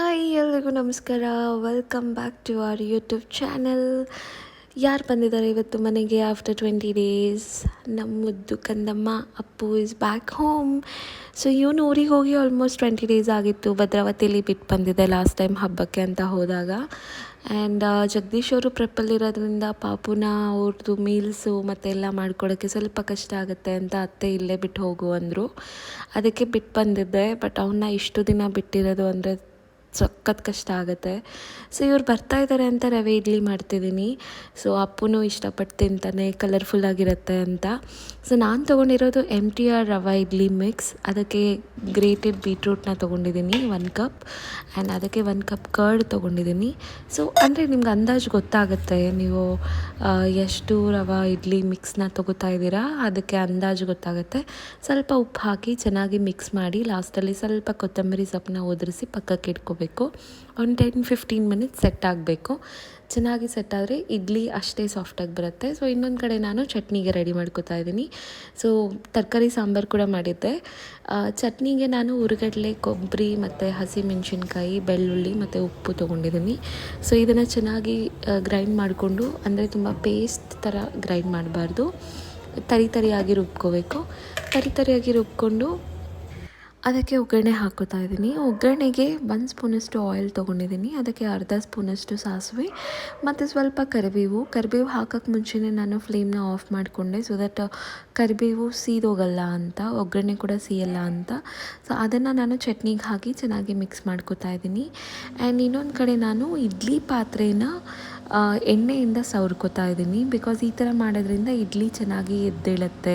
Hi, ಎಲ್ರಿಗೂ ನಮಸ್ಕಾರ. Welcome back to our YouTube channel ಯಾರು ಬಂದಿದ್ದಾರೆ ಇವತ್ತು ಮನೆಗೆ ಆಫ್ಟರ್ ಟ್ವೆಂಟಿ ಡೇಸ್ ನಮ್ಮದ್ದು ಕಂದಮ್ಮ, Appu is back home so ಇವನು ಊರಿಗೆ ಹೋಗಿ ಆಲ್ಮೋಸ್ಟ್ ಟ್ವೆಂಟಿ ಡೇಸ್ ಆಗಿತ್ತು. ಭದ್ರಾವತಿಯಲ್ಲಿ ಬಿಟ್ಟು ಬಂದಿದ್ದೆ ಲಾಸ್ಟ್ ಟೈಮ್ ಹಬ್ಬಕ್ಕೆ ಅಂತ ಹೋದಾಗ. ಆ್ಯಂಡ್ ಜಗದೀಶ್ ಅವರು ಪ್ರೆಪ್ಪಲ್ಲಿರೋದ್ರಿಂದ ಪಾಪುನ ಅವ್ರದ್ದು ಮೀಲ್ಸು ಮತ್ತೆಲ್ಲ ಮಾಡ್ಕೊಳ್ಳೋಕ್ಕೆ ಸ್ವಲ್ಪ ಕಷ್ಟ ಆಗುತ್ತೆ ಅಂತ ಅತ್ತೆ ಇಲ್ಲೇ ಬಿಟ್ಟು ಹೋಗು ಅಂದರು. ಅದಕ್ಕೆ ಬಿಟ್ಟು ಬಂದಿದ್ದೆ. ಬಟ್ ಅವನ್ನ ಇಷ್ಟು ದಿನ ಬಿಟ್ಟಿರೋದು ಅಂದರೆ ಸಖತ್ ಕಷ್ಟ ಆಗುತ್ತೆ ಸೊ ಇವ್ರು ಬರ್ತಾ ಇದ್ದಾರೆ ಅಂತ ರವೆ ಇಡ್ಲಿ ಮಾಡ್ತಿದ್ದೀನಿ. ಸೊ ಅಪ್ಪನೂ ಇಷ್ಟಪಟ್ಟು ತಿಂತಾನೆ ಕಲರ್ಫುಲ್ ಆಗಿರುತ್ತೆ ಅಂತ. ಸೊ ನಾನು ತೊಗೊಂಡಿರೋದು ಎಂ ಟಿ ಆರ್ ರವೆ ಇಡ್ಲಿ ಮಿಕ್ಸ್ ಅದಕ್ಕೆ ಗ್ರೇಟೆಡ್ ಬೀಟ್ರೂಟ್ನ ತೊಗೊಂಡಿದ್ದೀನಿ ಒನ್ ಕಪ್ ಆ್ಯಂಡ್ ಅದಕ್ಕೆ ಒನ್ ಕಪ್ ಕರ್ಡ್ ತೊಗೊಂಡಿದ್ದೀನಿ. ಸೊ ಅಂದರೆ ನಿಮ್ಗೆ ಅಂದಾಜು ಗೊತ್ತಾಗುತ್ತೆ, ನೀವು ಎಷ್ಟು ರವೆ ಇಡ್ಲಿ ಮಿಕ್ಸ್ನ ತೊಗೋತಾ ಇದ್ದೀರಾ? ಅದಕ್ಕೆ ಅಂದಾಜು ಗೊತ್ತಾಗುತ್ತೆ. ಸ್ವಲ್ಪ ಉಪ್ಪು ಹಾಕಿ ಚೆನ್ನಾಗಿ ಮಿಕ್ಸ್ ಮಾಡಿ ಲಾಸ್ಟಲ್ಲಿ ಸ್ವಲ್ಪ ಕೊತ್ತಂಬರಿ ಸೊಪ್ಪನ್ನ ಉದುರಿಸಿ ಪಕ್ಕಕ್ಕೆ ಇಟ್ಕೋಬೇಕು. ಒಂದು ಟೆನ್ ಫಿಫ್ಟೀನ್ ಮಿನಿಟ್ಸ್ ಸೆಟ್ ಆಗಬೇಕು. ಚೆನ್ನಾಗಿ ಸೆಟ್ ಆದರೆ ಇಡ್ಲಿ ಅಷ್ಟೇ ಸಾಫ್ಟಾಗಿ ಬರುತ್ತೆ. ಸೊ ಇನ್ನೊಂದು ಕಡೆ ನಾನು ಚಟ್ನಿಗೆ ರೆಡಿ ಮಾಡ್ಕೋತಾ ಇದ್ದೀನಿ. ಸೊ ತರಕಾರಿ ಸಾಂಬಾರು ಕೂಡ ಮಾಡಿದ್ದೆ. ಚಟ್ನಿಗೆ ನಾನು ಉರುಗಡ್ಲೆ, ಕೊಬ್ಬರಿ ಮತ್ತು ಹಸಿಮೆಣಸಿನ್ಕಾಯಿ, ಬೆಳ್ಳುಳ್ಳಿ ಮತ್ತು ಉಪ್ಪು ತೊಗೊಂಡಿದ್ದೀನಿ. ಸೊ ಇದನ್ನು ಚೆನ್ನಾಗಿ ಗ್ರೈಂಡ್ ಮಾಡಿಕೊಂಡು, ಅಂದರೆ ತುಂಬ ಪೇಸ್ಟ್ ಥರ ಗ್ರೈಂಡ್ ಮಾಡಬಾರ್ದು. ತರಿ ತರಿಯಾಗಿ ರುಬ್ಕೋಬೇಕು. ತರಿ ತರಿಯಾಗಿ ರುಬ್ಕೊಂಡು ಅದಕ್ಕೆ ಒಗ್ಗರಣೆ ಹಾಕೋತಾ ಇದ್ದೀನಿ. ಒಗ್ಗರಣೆಗೆ ಒಂದು ಸ್ಪೂನಷ್ಟು ಆಯಿಲ್ ತೊಗೊಂಡಿದ್ದೀನಿ. ಅದಕ್ಕೆ ಅರ್ಧ ಸ್ಪೂನಷ್ಟು ಸಾಸಿವೆ ಮತ್ತು ಸ್ವಲ್ಪ ಕರಿಬೇವು. ಕರಿಬೇವು ಹಾಕೋಕ್ಕೆ ಮುಂಚೆನೇ ನಾನು ಫ್ಲೇಮ್ನ ಆಫ್ ಮಾಡಿಕೊಂಡೆ ಸೊ ದಟ್ ಕರಿಬೇವು ಸೀದೋಗಲ್ಲ ಅಂತ, ಒಗ್ಗರಣೆ ಕೂಡ ಸೀಯಲ್ಲ ಅಂತ. ಸೊ ಅದನ್ನು ನಾನು ಚಟ್ನಿಗೆ ಹಾಕಿ ಚೆನ್ನಾಗಿ ಮಿಕ್ಸ್ ಮಾಡ್ಕೋತಾ ಇದ್ದೀನಿ. ಆ್ಯಂಡ್ ಇನ್ನೊಂದು ಕಡೆ ನಾನು ಇಡ್ಲಿ ಪಾತ್ರೆನ ಎಣ್ಣೆಯಿಂದ ಸವರ್ಕೋತಾ ಇದ್ದೀನಿ. ಬಿಕಾಸ್ ಈ ಥರ ಮಾಡೋದ್ರಿಂದ ಇಡ್ಲಿ ಚೆನ್ನಾಗಿ ಎದ್ದೇಳುತ್ತೆ.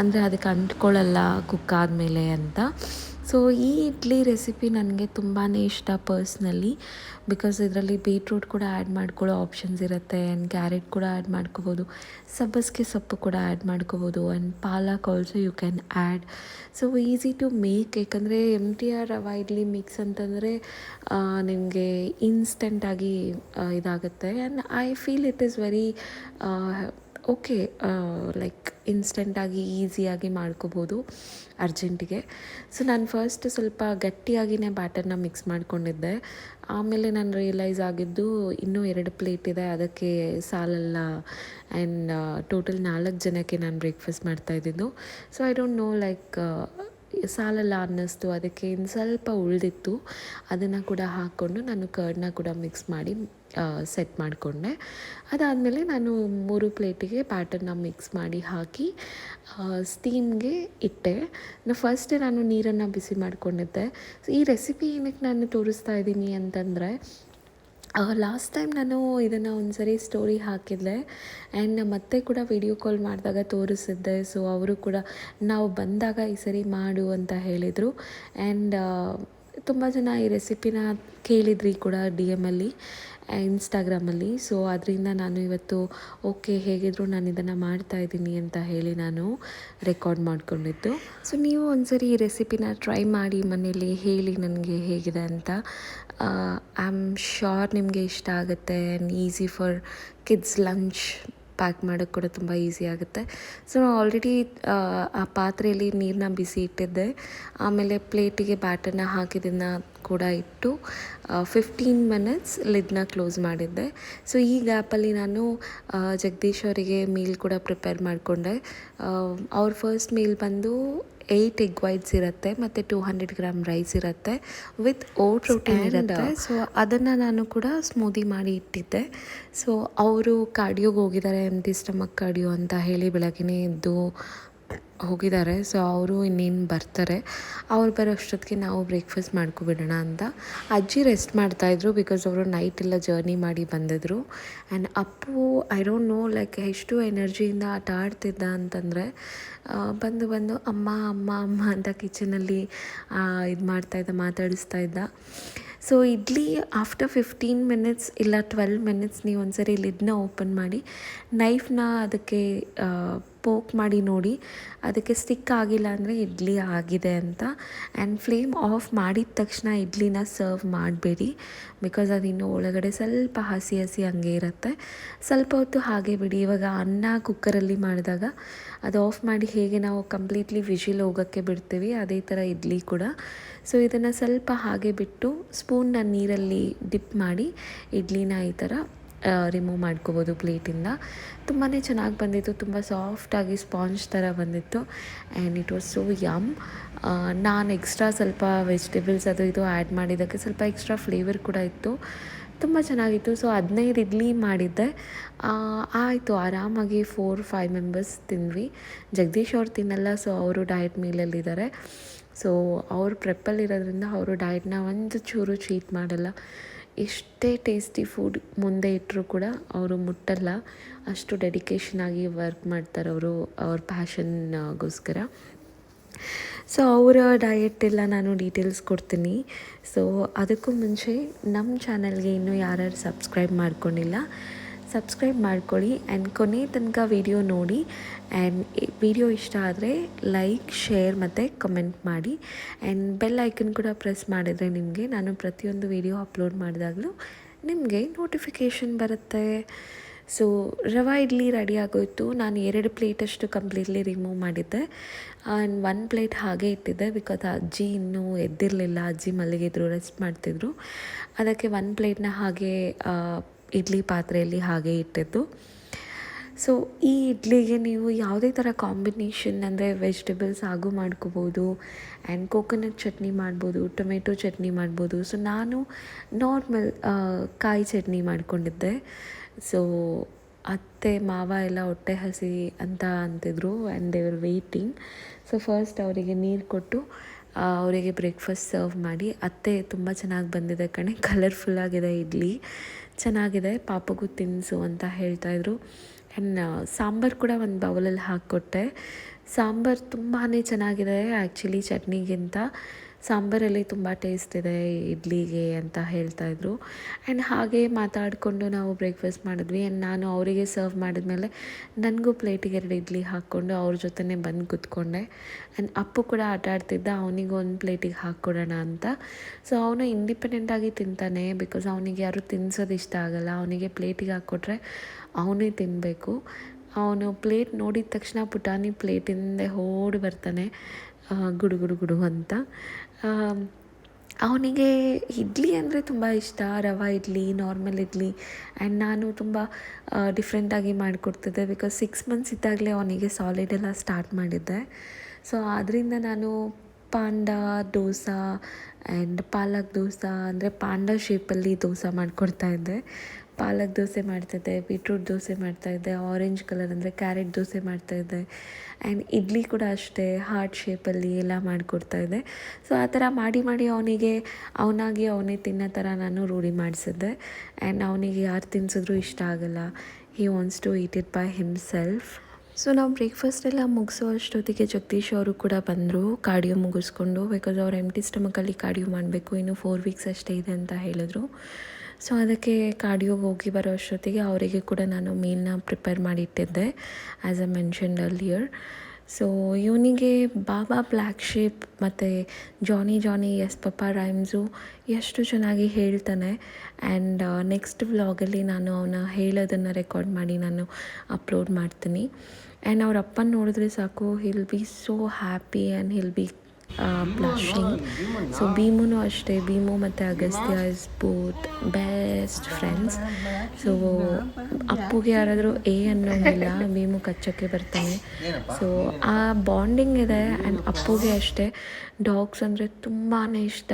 ಅಂದರೆ ಅದಕ್ಕೆ ಅಂಟ್ಕೊಳ್ಳಲ್ಲ ಕುಕ್ ಆದಮೇಲೆ ಅಂತ. ಸೊ ಈ ಇಡ್ಲಿ ರೆಸಿಪಿ ನನಗೆ ತುಂಬಾ ಇಷ್ಟ ಪರ್ಸ್ನಲಿ ಬಿಕಾಸ್ ಇದರಲ್ಲಿ ಬೀಟ್ರೂಟ್ ಕೂಡ ಆ್ಯಡ್ ಮಾಡ್ಕೊಳ್ಳೋ ಆಪ್ಷನ್ಸ್ ಇರುತ್ತೆ ಆ್ಯಂಡ್ ಕ್ಯಾರೆಟ್ ಕೂಡ ಆ್ಯಡ್ ಮಾಡ್ಕೋಬೋದು. ಸಬ್ಬಸಿಗೆ ಸೊಪ್ಪು ಕೂಡ ಆ್ಯಡ್ ಮಾಡ್ಕೋಬೋದು and palak also you can add so easy to make ಏಕೆಂದರೆ M T R rava idli mix ಅಂತಂದರೆ ನಿಮಗೆ ಇನ್ಸ್ಟೆಂಟಾಗಿ ಇದಾಗುತ್ತೆ and I feel it is very okay like ಇನ್ಸ್ಟೆಂಟಾಗಿ ಈಸಿಯಾಗಿ ಮಾಡ್ಕೋಬೋದು ಅರ್ಜೆಂಟಿಗೆ. ಸೊ ನಾನು ಫಸ್ಟ್ ಸ್ವಲ್ಪ ಗಟ್ಟಿಯಾಗಿಯೇ ಬ್ಯಾಟರ್ನ ಮಿಕ್ಸ್ ಮಾಡಿಕೊಂಡಿದ್ದೆ. ಆಮೇಲೆ ನಾನು ರಿಯಲೈಸ್ ಆಗಿದ್ದು ಇನ್ನೂ ಎರಡು ಪ್ಲೇಟ್ ಇದೆ, ಅದಕ್ಕೆ ಸಾಲಲ್ಲ ಆ್ಯಂಡ್ ಟೋಟಲ್ ನಾಲ್ಕು ಜನಕ್ಕೆ ನಾನು breakfast ಮಾಡ್ತಾಯಿದ್ದಿದ್ದು so I don't know like ಸಾಲಲ್ಲ ಅನ್ನಿಸ್ತು. ಅದಕ್ಕೆ ಇನ್ನು ಸ್ವಲ್ಪ ಉಳಿದಿತ್ತು. ಅದನ್ನು ಕೂಡ ಹಾಕ್ಕೊಂಡು ನಾನು ಕರ್ಡನ್ನ ಕೂಡ ಮಿಕ್ಸ್ ಮಾಡಿ ಸೆಟ್ ಮಾಡಿಕೊಂಡೆ. ಅದಾದಮೇಲೆ ನಾನು ಮೂರು ಪ್ಲೇಟಿಗೆ ಬ್ಯಾಟರ್ನ ಮಿಕ್ಸ್ ಮಾಡಿ ಹಾಕಿ ಸ್ಟೀಮ್ಗೆ ಇಟ್ಟೆ. ಫಸ್ಟ್ ನಾನು ನೀರನ್ನು ಬಿಸಿ ಮಾಡಿಕೊಂಡಿದ್ದೆ. ಈ ರೆಸಿಪಿ ಏನಕ್ಕೆ ನಾನು ತೋರಿಸ್ತಾ ಇದ್ದೀನಿ ಅಂತಂದರೆ ಲಾಸ್ಟ್ ಟೈಮ್ ನಾನು ಇದನ್ನು ಒಂದು ಸರಿ ಸ್ಟೋರಿ ಹಾಕಿದ್ದೆ ಆ್ಯಂಡ್ ಮತ್ತೆ ಕೂಡ ವಿಡಿಯೋ ಕಾಲ್ ಮಾಡಿದಾಗ ತೋರಿಸಿದ್ದೆ. ಸೊ ಅವರು ಕೂಡ ನಾವು ಬಂದಾಗ ಈ ಸರಿ ಮಾಡು ಅಂತ ಹೇಳಿದರು. ಆ್ಯಂಡ್ ತುಂಬ ಜನ ಈ ರೆಸಿಪಿನ ಕೇಳಿದ್ರಿ ಕೂಡ ಡಿ ಎಮಲ್ಲಿ ಇನ್ಸ್ಟಾಗ್ರಾಮಲ್ಲಿ ಸೊ ಅದರಿಂದ ನಾನು ಇವತ್ತು ಓಕೆ ಹೇಗಿದ್ರು ನಾನು ಇದನ್ನು ಮಾಡ್ತಾ ಇದ್ದೀನಿ ಅಂತ ಹೇಳಿ ನಾನು ರೆಕಾರ್ಡ್ ಮಾಡಿಕೊಂಡಿದ್ದು. ಸೊ ನೀವು ಒಂದ್ಸರಿ ಈ ರೆಸಿಪಿನ ಟ್ರೈ ಮಾಡಿ ಮನೇಲಿ ಹೇಳಿ ನನಗೆ ಹೇಗಿದೆ ಅಂತ. ಐ ಆಮ್ ಶ್ಯೋರ್ ನಿಮಗೆ ಇಷ್ಟ ಆಗುತ್ತೆ and easy for kids lunch pack ಮಾಡೋಕ್ಕೆ ಕೂಡ ತುಂಬ ಈಸಿ ಆಗುತ್ತೆ. ಸೊ ನಾನು ಆಲ್ರೆಡಿ ಆ ಪಾತ್ರೆಯಲ್ಲಿ ನೀರನ್ನ ಬಿಸಿ ಇಟ್ಟಿದ್ದೆ. ಆಮೇಲೆ ಪ್ಲೇಟಿಗೆ ಬ್ಯಾಟರ್ನ ಹಾಕಿದ್ದನ್ನು ಕೂಡ ಇಟ್ಟು ಫಿಫ್ಟೀನ್ ಮಿನಿಟ್ಸ್ ಲಿಡ್ನ ಕ್ಲೋಸ್ ಮಾಡಿದ್ದೆ. ಸೊ ಈ ಗ್ಯಾಪಲ್ಲಿ ನಾನು ಜಗದೀಶ್ ಅವರಿಗೆ ಮೀಲ್ ಕೂಡ ಪ್ರಿಪೇರ್ ಮಾಡಿಕೊಂಡೆ. ಅವ್ರ ಫಸ್ಟ್ ಮೀಲ್ ಬಂದು ಏಯ್ಟ್ ಎಗ್ ವೈಟ್ಸ್ ಇರುತ್ತೆ ಮತ್ತು ಟೂ ಹಂಡ್ರೆಡ್ ಗ್ರಾಮ್ ರೈಸ್ ಇರುತ್ತೆ ವಿತ್ ಓಟ್ ಪ್ರೋಟೀನ್ ಇರುತ್ತೆ ಸೊ ಅದನ್ನು ನಾನು ಕೂಡ ಸ್ಮೂದಿ ಮಾಡಿ ಇಟ್ಟಿದ್ದೆ. ಸೊ ಅವರು ಕಾರ್ಡಿಯೋಗೆ ಹೋಗಿದ್ದಾರೆ ಎಂ ಟಿ ಸ್ಟಮಕ್ ಕಾರ್ಡಿಯೋ ಅಂತ ಹೇಳಿ ಬೆಳಗ್ಗೆನೇ ಎದ್ದು ಹೋಗಿದ್ದಾರೆ. ಸೊ ಅವರು ಇನ್ನೇನು ಬರ್ತಾರೆ. ಅವ್ರು ಬರೋ ಅಷ್ಟೊತ್ತಿಗೆ ನಾವು ಬ್ರೇಕ್ಫಾಸ್ಟ್ ಮಾಡ್ಕೊಬಿಡೋಣ ಅಂತ. ಅಜ್ಜಿ ರೆಸ್ಟ್ ಮಾಡ್ತಾಯಿದ್ರು ಬಿಕಾಸ್ ಅವರು ನೈಟ್ ಎಲ್ಲ ಜರ್ನಿ ಮಾಡಿ ಬಂದಿದ್ರು. And Appu I don't know like ಎಷ್ಟು ಎನರ್ಜಿಯಿಂದ ಆಟ ಆಡ್ತಿದ್ದ ಅಂತಂದರೆ ಬಂದು ಬಂದು, ಅಮ್ಮ ಅಮ್ಮ ಅಮ್ಮ ಅಂತ ಕಿಚನಲ್ಲಿ ಇದು ಮಾಡ್ತಾಯಿದ್ದ ಮಾತಾಡಿಸ್ತಾ ಇದ್ದ so idli after fifteen minutes ಇಲ್ಲ ಟ್ವೆಲ್ ಮಿನಿಟ್ಸ್ ನೀವು ಒಂದ್ಸರಿ ಲಿಡ್ನ ಓಪನ್ ಮಾಡಿ ನೈಫ್ನ ಅದಕ್ಕೆ ಪೋಕ್ ಮಾಡಿ ನೋಡಿ. ಅದಕ್ಕೆ ಸ್ಟಿಕ್ ಆಗಿಲ್ಲ ಅಂದರೆ ಇಡ್ಲಿ ಆಗಿದೆ ಅಂತ. ಆ್ಯಂಡ್ ಫ್ಲೇಮ್ ಆಫ್ ಮಾಡಿದ ತಕ್ಷಣ ಇಡ್ಲಿನ ಸರ್ವ್ ಮಾಡಬೇಡಿ. ಬಿಕಾಸ್ ಅದಿನ್ನು ಒಳಗಡೆ ಸ್ವಲ್ಪ ಹಸಿ ಹಸಿ ಹಂಗೆ ಇರುತ್ತೆ. ಸ್ವಲ್ಪ ಹೊತ್ತು ಹಾಗೆ ಬಿಡಿ. ಇವಾಗ ಅನ್ನ ಕುಕ್ಕರಲ್ಲಿ ಮಾಡಿದಾಗ ಅದು ಆಫ್ ಮಾಡಿ ಹೇಗೆ ನಾವು ಕಂಪ್ಲೀಟ್ಲಿ ವಿಜಿಲ್ ಹೋಗೋಕ್ಕೆ ಬಿಡ್ತೀವಿ, ಅದೇ ಥರ ಇಡ್ಲಿ ಕೂಡ. ಸೊ ಇದನ್ನು ಸ್ವಲ್ಪ ಹಾಗೆ ಬಿಟ್ಟು ಸ್ಪೂನ್ನ ನೀರಲ್ಲಿ ಡಿಪ್ ಮಾಡಿ ಇಡ್ಲಿನ ಈ ಥರ ರಿಮೂವ್ ಮಾಡ್ಕೋಬೋದು ಪ್ಲೇಟಿಂದ. ತುಂಬಾ ಚೆನ್ನಾಗಿ ಬಂದಿತ್ತು, ತುಂಬ ಸಾಫ್ಟಾಗಿ ಸ್ಪಾಂಜ್ ಥರ ಬಂದಿತ್ತು and it was so yum ನಾನು ಎಕ್ಸ್ಟ್ರಾ ಸ್ವಲ್ಪ ವೆಜಿಟೇಬಲ್ಸ್ ಅದು ಇದು ಆ್ಯಡ್ ಮಾಡಿದ್ದಕ್ಕೆ ಸ್ವಲ್ಪ ಎಕ್ಸ್ಟ್ರಾ ಫ್ಲೇವರ್ ಕೂಡ ಇತ್ತು. ತುಂಬ ಚೆನ್ನಾಗಿತ್ತು. ಸೊ ಹದಿನೈದು ಇಡ್ಲಿ ಮಾಡಿದ್ದೆ. ಆಯಿತು, ಆರಾಮಾಗಿ ಫೋರ್ ಫೈವ್ ಮೆಂಬರ್ಸ್ ತಿಂದ್ವಿ. ಜಗದೀಶ್ ಅವ್ರು ತಿನ್ನಲ್ಲ ಸೊ ಅವರು ಡಯಟ್ ಮೀಲಲ್ಲಿದ್ದಾರೆ. ಸೊ ಅವ್ರು ಪ್ರೆಪ್ಪಲ್ಲಿರೋದ್ರಿಂದ ಅವರು ಡಯಟ್ನ ಒಂದು ಚೂರು ಚೀಟ್ ಮಾಡಲ್ಲ. ಎಷ್ಟೇ ಟೇಸ್ಟಿ ಫುಡ್ ಮುಂದೆ ಇಟ್ಟರೂ ಕೂಡ ಅವರು ಮುಟ್ಟಲ್ಲ. ಅಷ್ಟು ಡೆಡಿಕೇಶನ್ ಆಗಿ ವರ್ಕ್ ಮಾಡ್ತಾರೆ ಅವರು, ಅವ್ರ ಪ್ಯಾಷನ್ಗೋಸ್ಕರ ಸೊ ಅವರ ಡಯೆಟ್ ಎಲ್ಲ ನಾನು ಡೀಟೇಲ್ಸ್ ಕೊಡ್ತೀನಿ. ಸೊ ಅದಕ್ಕೂ ಮುಂಚೆ ನಮ್ಮ ಚಾನಲ್ಗೆ ಇನ್ನೂ ಯಾರ್ಯಾರು ಸಬ್ಸ್ಕ್ರೈಬ್ ಮಾಡ್ಕೊಂಡಿಲ್ಲ ಸಬ್ಸ್ಕ್ರೈಬ್ ಮಾಡ್ಕೊಳ್ಳಿ ಆ್ಯಂಡ್ ಕೊನೆ ತನಕ ವಿಡಿಯೋ ನೋಡಿ ಆ್ಯಂಡ್ ವಿಡಿಯೋ ಇಷ್ಟ ಆದರೆ ಲೈಕ್ ಶೇರ್ ಮತ್ತು ಕಮೆಂಟ್ ಮಾಡಿ ಆ್ಯಂಡ್ ಬೆಲ್ ಐಕನ್ ಕೂಡ ಪ್ರೆಸ್ ಮಾಡಿದರೆ ನಿಮಗೆ ನಾನು ಪ್ರತಿಯೊಂದು ವಿಡಿಯೋ ಅಪ್ಲೋಡ್ ಮಾಡಿದಾಗಲೂ ನಿಮಗೆ ನೋಟಿಫಿಕೇಷನ್ ಬರುತ್ತೆ. ಸೊ ರವೆ ಇಡ್ಲಿ ರೆಡಿ ಆಗೋಯಿತು. ನಾನು ಎರಡು ಪ್ಲೇಟಷ್ಟು ಕಂಪ್ಲೀಟ್ಲಿ ರಿಮೂವ್ ಮಾಡಿದ್ದೆ. ಆ್ಯಂಡ್ ಒನ್ ಪ್ಲೇಟ್ ಹಾಗೆ ಇಟ್ಟಿದ್ದೆ ಬಿಕಾಸ್ ಅಜ್ಜಿ ಇನ್ನೂ ಎದ್ದಿರಲಿಲ್ಲ. ಅಜ್ಜಿ ಮಲಗಿದ್ರು ರೆಸ್ಟ್ ಮಾಡ್ತಿದ್ರು. ಅದಕ್ಕೆ ಒನ್ ಪ್ಲೇಟ್ನ ಹಾಗೆ ಇಡ್ಲಿ ಪಾತ್ರೆಯಲ್ಲಿ ಹಾಗೆ ಇಟ್ಟಿದ್ದು. ಸೊ ಈ ಇಡ್ಲಿಗೆ ನೀವು ಯಾವುದೇ ಥರ ಕಾಂಬಿನೇಷನ್ ಅಂದರೆ ವೆಜಿಟೇಬಲ್ಸ್ ಹಾಗೂ ಮಾಡ್ಕೋಬೋದು ಆ್ಯಂಡ್ ಕೋಕೋನಟ್ ಚಟ್ನಿ ಮಾಡ್ಬೋದು ಟೊಮೆಟೊ ಚಟ್ನಿ ಮಾಡ್ಬೋದು. ಸೊ ನಾನು ನಾರ್ಮಲ್ ಕಾಯಿ ಚಟ್ನಿ ಮಾಡ್ಕೊಂಡಿದ್ದೆ. ಸೊ ಅತ್ತೆ, ಮಾವ ಎಲ್ಲ ಹೊಟ್ಟೆ ಹಸಿ ಅಂತ ಅಂತಿದ್ರು and they were waiting so first ಅವರಿಗೆ ನೀರು ಕೊಟ್ಟು ಅವರಿಗೆ ಬ್ರೇಕ್ಫಾಸ್ಟ್ ಸರ್ವ್ ಮಾಡಿ, ಅತ್ತೆ ತುಂಬ ಚೆನ್ನಾಗಿ ಬಂದಿದೆ ಕಣೆ. ಕಲರ್ಫುಲ್ಲಾಗಿದೆ ಇಡ್ಲಿ. ಚೆನ್ನಾಗಿದೆ, ಪಾಪಗೂ ತಿನ್ನಿಸು ಅಂತ ಹೇಳ್ತಾಯಿದ್ರು ಆ್ಯಂಡ್ ಸಾಂಬಾರು ಕೂಡ ಒಂದು ಬೌಲಲ್ಲಿ ಹಾಕ್ಕೊಟ್ಟೆ. ಸಾಂಬಾರು ತುಂಬಾ ಚೆನ್ನಾಗಿದೆ ಆ್ಯಕ್ಚುಲಿ ಚಟ್ನಿಗಿಂತ. ಸಾಂಬಾರಲ್ಲಿ ತುಂಬ ಟೇಸ್ಟ್ ಇದೆ, ಇಡ್ಲಿಗೆ ಅಂತ ಹೇಳ್ತಾಯಿದ್ರು ಆ್ಯಂಡ್ ಹಾಗೆ ಮಾತಾಡಿಕೊಂಡು ನಾವು ಬ್ರೇಕ್ಫಾಸ್ಟ್ ಮಾಡಿದ್ವಿ. ಆ್ಯಂಡ್ ನಾನು ಅವರಿಗೆ ಸರ್ವ್ ಮಾಡಿದ್ಮೇಲೆ ನನಗೂ ಪ್ಲೇಟಿಗೆ ಎರಡು ಇಡ್ಲಿ ಹಾಕ್ಕೊಂಡು ಅವ್ರ ಜೊತೆನೇ ಬಂದು ಕೂತ್ಕೊಂಡೆ. ಆ್ಯಂಡ್ ಅಪ್ಪು ಕೂಡ ಆಟ ಆಡ್ತಿದ್ದ, ಅವನಿಗೆ ಒಂದು ಪ್ಲೇಟಿಗೆ ಹಾಕ್ಕೊಡೋಣ ಅಂತ. ಸೊ ಅವನು ಇಂಡಿಪೆಂಡೆಂಟಾಗಿ ತಿಂತಾನೆ ಬಿಕಾಸ್ ಅವನಿಗೆ ಯಾರು ತಿನ್ಸೋದು ಇಷ್ಟ ಆಗಲ್ಲ. ಅವನಿಗೆ ಪ್ಲೇಟಿಗೆ ಹಾಕ್ಕೊಟ್ರೆ ಅವನೇ ತಿನ್ನಬೇಕು ಅವನು ಪ್ಲೇಟ್ ನೋಡಿದ ತಕ್ಷಣ ಪುಟಾಣಿ ಪ್ಲೇಟಿಂದ ಓಡಿ ಬರ್ತಾನೆ ಗುಡು ಗುಡು ಗುಡು ಅಂತ. ಅವನಿಗೆ ಇಡ್ಲಿ ಅಂದರೆ ತುಂಬ ಇಷ್ಟ, ರವೆ ಇಡ್ಲಿ ನಾರ್ಮಲ್ ಇಡ್ಲಿ. ಆ್ಯಂಡ್ ನಾನು ತುಂಬ ಡಿಫ್ರೆಂಟಾಗಿ ಮಾಡಿಕೊಡ್ತಿದ್ದೆ ಬಿಕಾಸ್ ಸಿಕ್ಸ್ ಮಂತ್ಸ್ ಇದ್ದಾಗಲೇ ಅವನಿಗೆ ಸಾಲಿಡ್ ಎಲ್ಲ ಸ್ಟಾರ್ಟ್ ಮಾಡಿದ್ದೆ. ಸೊ ಆದ್ದರಿಂದ ನಾನು ಪಾಂಡ ದೋಸೆ ಆ್ಯಂಡ್ ಪಾಲಕ್ ದೋಸೆ ಅಂದರೆ ಪಾಂಡ ಶೇಪಲ್ಲಿ ದೋಸೆ ಮಾಡಿಕೊಡ್ತಾ ಇದ್ದೆ. ಪಾಲಕ್ ದೋಸೆ ಮಾಡ್ತಾಯಿದ್ದೆ ಬೀಟ್ರೂಟ್ ದೋಸೆ ಮಾಡ್ತಾಯಿದ್ದೆ ಆರೆಂಜ್ ಕಲರ್ ಅಂದರೆ ಕ್ಯಾರೆಟ್ ದೋಸೆ ಮಾಡ್ತಾಯಿದ್ದೆ ಆ್ಯಂಡ್ ಇಡ್ಲಿ ಕೂಡ ಅಷ್ಟೇ ಹಾರ್ಟ್ ಶೇಪಲ್ಲಿ ಎಲ್ಲ ಮಾಡಿಕೊಡ್ತಾಯಿದ್ದೆ ಸೊ ಆ ಥರ ಮಾಡಿ ಮಾಡಿ ಅವನಿಗೆ, ಅವನಾಗಿ ಅವನೇ ತಿನ್ನೋ ಥರ ನಾನು ರೂಢಿ ಮಾಡಿಸಿದ್ದೆ. ಆ್ಯಂಡ್ ಅವನಿಗೆ ಯಾರು ತಿನ್ಸಿದ್ರು ಇಷ್ಟ ಆಗಲ್ಲ. He wants to eat it by himself so ನಾವು ಬ್ರೇಕ್ಫಾಸ್ಟ್ ಎಲ್ಲ ಮುಗಿಸೋ ಅಷ್ಟೊತ್ತಿಗೆ ಜಗದೀಶ್ ಅವರು ಕೂಡ ಬಂದರು. ಕಾರ್ಡಿಯೋ ಮುಗಿಸ್ಕೊಂಡು ಬಿಕಾಸ್ ಅವ್ರು ಎಂಟಿ ಸ್ಟಮಕಲ್ಲಿ ಕಾರ್ಡಿಯೋ ಮಾಡಬೇಕು. ಇನ್ನು ಫೋರ್ ವೀಕ್ಸ್ ಅಷ್ಟೇ ಇದೆ ಅಂತ ಹೇಳಿದ್ರು. ಸೊ ಅದಕ್ಕೆ ಕಾರ್ಡಿಯೋಗೆ ಹೋಗಿ ಬರೋ ಅಷ್ಟೊತ್ತಿಗೆ ಅವರಿಗೆ ಕೂಡ ನಾನು ಮೀಲ್ನ ಪ್ರಿಪೇರ್ ಮಾಡಿ ಇಟ್ಟಿದ್ದೆ as a mention earlier so ಇವನಿಗೆ ಬಾಬಾ ಬ್ಲ್ಯಾಕ್ ಶೇಪ್ ಮತ್ತು Johnny Johnny yes papa rhymes ಎಷ್ಟು ಚೆನ್ನಾಗಿ ಹೇಳ್ತಾನೆ. ಆ್ಯಂಡ್ ನೆಕ್ಸ್ಟ್ ವ್ಲಾಗಲ್ಲಿ ನಾನು ಅವನ ಹೇಳೋದನ್ನು ರೆಕಾರ್ಡ್ ಮಾಡಿ ನಾನು ಅಪ್ಲೋಡ್ ಮಾಡ್ತೀನಿ. ಆ್ಯಂಡ್ ಅವ್ರ ಅಪ್ಪನ ನೋಡಿದ್ರೆ ಸಾಕು he'll be so happy and he'll be blushing so ಭೀಮುನು ಅಷ್ಟೇ. ಭೀಮು ಮತ್ತು Agastya is both best friends so ಅಪ್ಪುಗೆ ಯಾರಾದರೂ ಎ ಅನ್ನೋಂಗಿಲ್ಲ ಭೀಮು ಕಚ್ಚಕ್ಕೆ ಬರ್ತಾನೆ. ಸೊ ಆ ಬಾಂಡಿಂಗ್ ಇದೆ. ಆ್ಯಂಡ್ ಅಪ್ಪುಗೆ ಅಷ್ಟೇ. ಡಾಗ್ಸ್ ಅಂದರೆ ತುಂಬಾ ಇಷ್ಟ.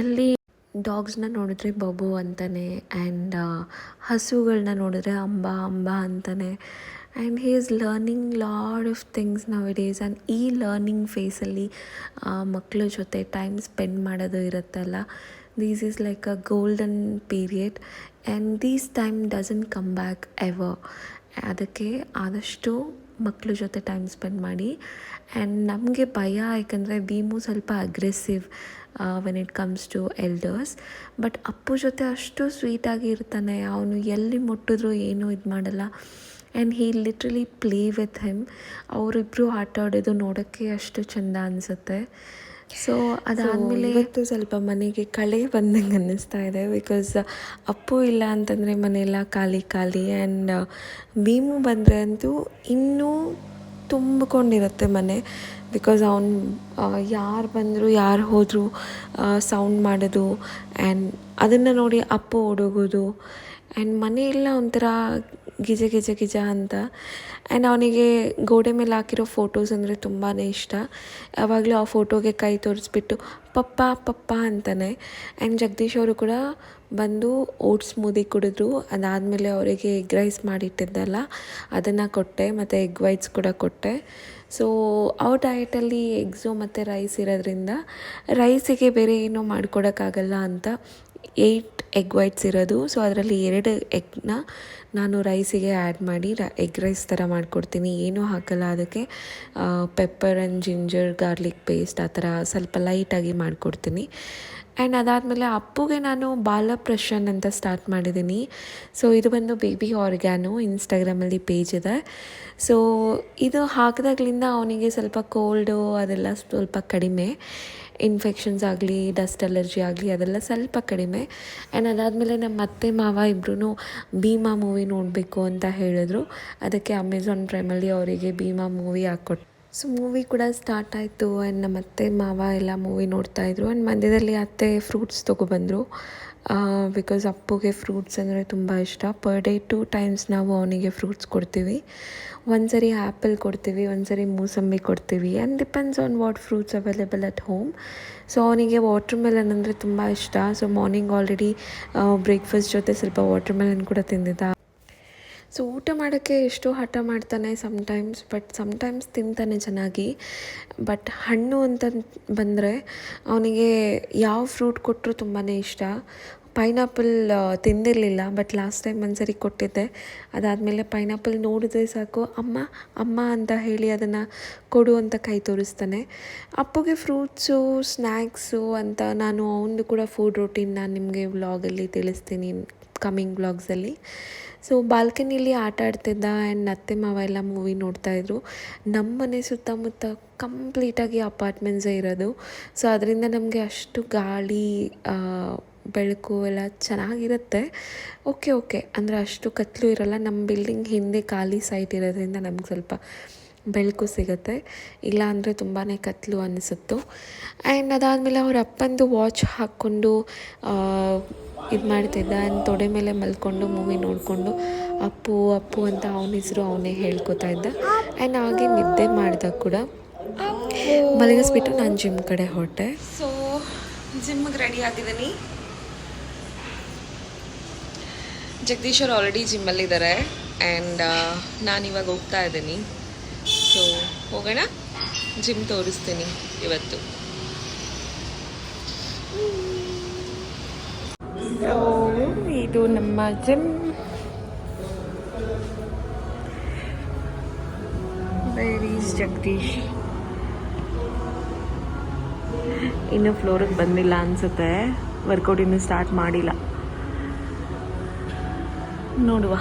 ಎಲ್ಲಿ ಡಾಗ್ಸ್ನ ನೋಡಿದ್ರೆ ಬಬು ಅಂತಾನೆ. ಆ್ಯಂಡ್ ಹಸುಗಳನ್ನ ನೋಡಿದ್ರೆ ಅಂಬಾ ಅಂಬಾ ಅಂತಾನೆ. And he is learning lot of things ನಾವು ಡೇಸ್ ಆ್ಯಂಡ್ ಈ ಲರ್ನಿಂಗ್ ಫೇಸಲ್ಲಿ ಮಕ್ಕಳ ಜೊತೆ ಟೈಮ್ ಸ್ಪೆಂಡ್ ಮಾಡೋದು ಇರುತ್ತಲ್ಲ these is like a golden period and these time doesn't come back ever ಅದಕ್ಕೆ ಆದಷ್ಟು ಮಕ್ಕಳ ಜೊತೆ ಟೈಮ್ ಸ್ಪೆಂಡ್ ಮಾಡಿ. ಆ್ಯಂಡ್ ನಮಗೆ ಭಯ, ಯಾಕಂದರೆ ಭೀಮು ಸ್ವಲ್ಪ aggressive when it comes to elders but Appu ಜೊತೆ ಅಷ್ಟು ಸ್ವೀಟಾಗಿ ಇರ್ತಾನೆ. ಅವನು ಎಲ್ಲಿ ಮುಟ್ಟಿದ್ರು ಏನೂ ಇದು ಮಾಡಲ್ಲ and he literally play with him ಅವರಿಬ್ಬರು ಆಟ ಆಡೋದು ನೋಡೋಕ್ಕೆ ಅಷ್ಟು ಚೆಂದ ಅನಿಸುತ್ತೆ. ಸೊ ಅದಾದಮೇಲೆ ಇವತ್ತು ಸ್ವಲ್ಪ ಮನೆಗೆ ಕಳೆ ಬಂದಂಗೆ ಅನ್ನಿಸ್ತಾ ಇದೆ. ಬಿಕಾಸ್ ಅಪ್ಪು ಇಲ್ಲ ಅಂತಂದರೆ ಮನೆಯೆಲ್ಲ ಖಾಲಿ ಖಾಲಿ. ಆ್ಯಂಡ್ ಭೀಮು ಬಂದರೆ ಅಂತೂ ಇನ್ನೂ ತುಂಬಿಕೊಂಡಿರುತ್ತೆ ಮನೆ. ಬಿಕಾಸ್ ಅವನು ಯಾರು ಬಂದರು ಯಾರು ಹೋದರು ಸೌಂಡ್ ಮಾಡೋದು ಆ್ಯಂಡ್ ಅದನ್ನು ನೋಡಿ ಅಪ್ಪು ಓಡೋಗೋದು ಆ್ಯಂಡ್ ಮನೆಯೆಲ್ಲ ಒಂಥರ ಗಿಜ ಗಿಜ ಗಿಜ ಅಂತ. ಆ್ಯಂಡ್ ಅವನಿಗೆ ಗೋಡೆ ಮೇಲೆ ಹಾಕಿರೋ ಫೋಟೋಸ್ ಅಂದರೆ ತುಂಬಾ ಇಷ್ಟ. ಯಾವಾಗಲೂ ಆ ಫೋಟೋಗೆ ಕೈ ತೋರಿಸ್ಬಿಟ್ಟು, ಪಪ್ಪ ಪಪ್ಪ ಅಂತಾನೆ. ಆ್ಯಂಡ್ ಜಗದೀಶ್ ಅವರು ಕೂಡ ಬಂದು ಓಟ್ಸ್ ಸ್ಮೂದಿ ಕುಡಿದ್ರು. ಅದಾದಮೇಲೆ ಅವರಿಗೆ ಎಗ್ ರೈಸ್ ಮಾಡಿಟ್ಟಿದ್ದಲ್ಲ, ಅದನ್ನು ಕೊಟ್ಟೆ, ಮತ್ತು ಎಗ್ ವೈಟ್ಸ್ ಕೂಡ ಕೊಟ್ಟೆ. ಸೊ ಅವ್ರ ಡಯಟಲ್ಲಿ ಎಗ್ಸು ಮತ್ತು ರೈಸ್ ಇರೋದ್ರಿಂದ ರೈಸಿಗೆ ಬೇರೆ ಏನೂ ಮಾಡ್ಕೊಡೋಕ್ಕಾಗಲ್ಲ ಅಂತ ಏಯ್ಟ್ ಎಗ್ ವೈಟ್ಸ್ ಇರೋದು. ಸೊ ಅದರಲ್ಲಿ ಎರಡು ಎಗ್ನ ನಾನು ರೈಸಿಗೆ ಆ್ಯಡ್ ಮಾಡಿ ರ ಎಗ್ ರೈಸ್ ಥರ ಮಾಡಿಕೊಡ್ತೀನಿ. ಏನೂ ಹಾಕಲ್ಲ ಅದಕ್ಕೆ. Pepper and ginger garlic paste ಆ ಥರ ಸ್ವಲ್ಪ ಲೈಟಾಗಿ ಮಾಡಿಕೊಡ್ತೀನಿ. ಆ್ಯಂಡ್ ಅದಾದಮೇಲೆ ಅಪ್ಪುಗೆ ನಾನು ಬಾಲಪ್ರಶನ್ ಅಂತ ಸ್ಟಾರ್ಟ್ ಮಾಡಿದ್ದೀನಿ. ಸೊ ಇದು ಬಂದು ಬೇಬಿ ಆರ್ಗ್ಯಾನು ಇನ್ಸ್ಟಾಗ್ರಾಮಲ್ಲಿ ಪೇಜ್ ಇದೆ. ಸೊ ಇದು ಹಾಕಿದಾಗ್ಲಿಂದ ಅವನಿಗೆ ಸ್ವಲ್ಪ ಕೋಲ್ಡು ಅದೆಲ್ಲ ಸ್ವಲ್ಪ ಕಡಿಮೆ. ಇನ್ಫೆಕ್ಷನ್ಸ್ ಆಗಲಿ ಡಸ್ಟ್ ಅಲರ್ಜಿ ಆಗಲಿ, ಅದೆಲ್ಲ ಸ್ವಲ್ಪ ಕಡಿಮೆ. ಆ್ಯಂಡ್ ಅದಾದಮೇಲೆ ನಮ್ಮ ಅತ್ತೆ, ಮಾವ ಇಬ್ಬರೂ ಭೀಮಾ ಮೂವಿ ನೋಡಬೇಕು ಅಂತ ಹೇಳಿದ್ರು. ಅದಕ್ಕೆ ಅಮೆಝಾನ್ ಪ್ರೈಮಲ್ಲಿ ಅವರಿಗೆ ಭೀಮಾ ಮೂವಿ ಹಾಕ್ಕೊಟ್ಟು ಸೊ ಮೂವಿ ಕೂಡ ಸ್ಟಾರ್ಟ್ ಆಯಿತು. ಆ್ಯಂಡ್ ನಮ್ಮ ಅತ್ತೆ, ಮಾವ ಎಲ್ಲ ಮೂವಿ ನೋಡ್ತಾಯಿದ್ರು ಆ್ಯಂಡ್ ಮಧ್ಯದಲ್ಲಿ ಅತ್ತೆ ಫ್ರೂಟ್ಸ್ ತೊಗೊಬಂದರು. ಬಿಕಾಸ್ ಅಪ್ಪುಗೆ ಫ್ರೂಟ್ಸ್ ಅಂದರೆ ತುಂಬ ಇಷ್ಟ. ಪರ್ ಡೇ ಟೂ ಟೈಮ್ಸ್ ನಾವು ಅವನಿಗೆ ಫ್ರೂಟ್ಸ್ ಕೊಡ್ತೀವಿ. ಒಂದು ಸರಿ ಆ್ಯಪಲ್ ಕೊಡ್ತೀವಿ, ಒಂದು ಸರಿ ಮೂಸಂಬಿ ಕೊಡ್ತೀವಿ. And depends on what fruits available at home so ಅವನಿಗೆ ವಾಟ್ರ್ ಮೆಲನ್ ಅಂದರೆ ತುಂಬ ಇಷ್ಟ. ಸೊ ಮಾರ್ನಿಂಗ್ ಆಲ್ರೆಡಿ ಬ್ರೇಕ್ಫಾಸ್ಟ್ ಜೊತೆ ಸ್ವಲ್ಪ ವಾಟ್ರ್ ಮೆಲನ್ ಕೂಡ ತಿಂದಿದ್ದ. ಸೊ ಊಟ ಮಾಡೋಕ್ಕೆ ಎಷ್ಟೋ ಹಠ ಮಾಡ್ತಾನೆ ಸಮ್ಟೈಮ್ಸ್ ಬಟ್ ಸಮ್ಟೈಮ್ಸ್ ತಿಂತಾನೆ ಚೆನ್ನಾಗಿ. ಬಟ್ ಹಣ್ಣು ಅಂತ ಬಂದರೆ ಅವನಿಗೆ ಯಾವ ಫ್ರೂಟ್ ಕೊಟ್ಟರು ತುಂಬಾ ಇಷ್ಟ. ಪೈನಾಪಲ್ ತಿಂದಿರಲಿಲ್ಲ ಬಟ್ ಲಾಸ್ಟ್ ಟೈಮ್ ಒಂದು ಸರಿ ಕೊಟ್ಟಿದ್ದೆ. ಅದಾದಮೇಲೆ ಪೈನಾಪಲ್ ನೋಡಿದ್ರೆ ಸಾಕು. ಅಮ್ಮ ಅಮ್ಮ ಅಂತ ಹೇಳಿ ಅದನ್ನು ಕೊಡು ಅಂತ ಕೈ ತೋರಿಸ್ತಾನೆ. ಅಪ್ಪುಗೆ ಫ್ರೂಟ್ಸು ಸ್ನ್ಯಾಕ್ಸು ಅಂತ ನಾನು ಅವನದು ಕೂಡ ಫುಡ್ ರೂಟೀನ್ ನಾನು ನಿಮಗೆ ವ್ಲಾಗಲ್ಲಿ ತಿಳಿಸ್ತೀನಿ ಕಮ್ಮಿಂಗ್ ವ್ಲಾಗ್ಸಲ್ಲಿ ಸೊ ಬಾಲ್ಕನಿಲಿ ಆಟ ಆಡ್ತಿದ್ದ ಆ್ಯಂಡ್ ಅತ್ತೆ ಮಾವ ಎಲ್ಲ ಮೂವಿ ನೋಡ್ತಾಯಿದ್ರು ನಮ್ಮ ಮನೆ ಸುತ್ತಮುತ್ತ ಕಂಪ್ಲೀಟಾಗಿ ಅಪಾರ್ಟ್ಮೆಂಟ್ಸೇ ಇರೋದು. ಸೊ ಅದರಿಂದ ನಮಗೆ ಅಷ್ಟು ಗಾಳಿ ಬೆಳಕು ಎಲ್ಲ ಚೆನ್ನಾಗಿರುತ್ತೆ. ಓಕೆ ಓಕೆ ಅಂದರೆ ಅಷ್ಟು ಕತ್ತಲು ಇರೋಲ್ಲ. ನಮ್ಮ ಬಿಲ್ಡಿಂಗ್ ಹಿಂದೆ ಖಾಲಿ ಸೈಟ್ ಇರೋದ್ರಿಂದ ನಮ್ಗೆ ಸ್ವಲ್ಪ ಬೆಳಕು ಸಿಗುತ್ತೆ. ಇಲ್ಲ ಅಂದರೆ ತುಂಬಾ ಕತ್ತಲು ಅನ್ನಿಸುತ್ತೋ ಆ್ಯಂಡ್ ಅದಾದಮೇಲೆ ಅವ್ರ ಅಪ್ಪಂದು ವಾಚ್ ಹಾಕ್ಕೊಂಡು ಇದು ಮಾಡ್ತಿದ್ದ. ಆ್ಯಂಡ್ ತೊಡೆ ಮೇಲೆ ಮಲ್ಕೊಂಡು ಮೂವಿ ನೋಡಿಕೊಂಡು, ಅಪ್ಪು ಅಪ್ಪು ಅಂತ ಅವನ ಹೆಸರು ಅವನೇ ಹೇಳ್ಕೊತಾ ಇದ್ದ. ಆ್ಯಂಡ್ ಹಾಗೆ ನಿದ್ದೆ ಮಾಡಿದ ಕೂಡ. ಮಲಗಿಸ್ಬಿಟ್ಟು ನಾನು ಜಿಮ್ ಕಡೆ ಹೊರಟೆ. ಸೊ ಜಿಮ್ಗೆ ರೆಡಿ ಆಗಿದ್ದೀನಿ. ಜಗದೀಶ್ ಅವ್ರು ಆಲ್ರೆಡಿ ಜಿಮ್ಮಲ್ಲಿದ್ದಾರೆ ಆ್ಯಂಡ್ ನಾನು ಇವಾಗ ಹೋಗ್ತಾ ಇದ್ದೀನಿ. ಸೊ ಹೋಗೋಣ? ಜಿಮ್ ತೋರಿಸ್ತೀನಿ ಇವತ್ತು. ಇದು ನಮ್ಮ ಜಿಮ್ ವೆರೀಸ್ ಜಗದೀಶ್. ಇನ್ನು ಫ್ಲೋರಿಗೆ ಬಂದಿಲ್ಲ ಅನ್ಸುತ್ತೆ. ವರ್ಕೌಟ್ ಇನ್ನು ಸ್ಟಾರ್ಟ್ ಮಾಡಿಲ್ಲ. ನೋಡುವ.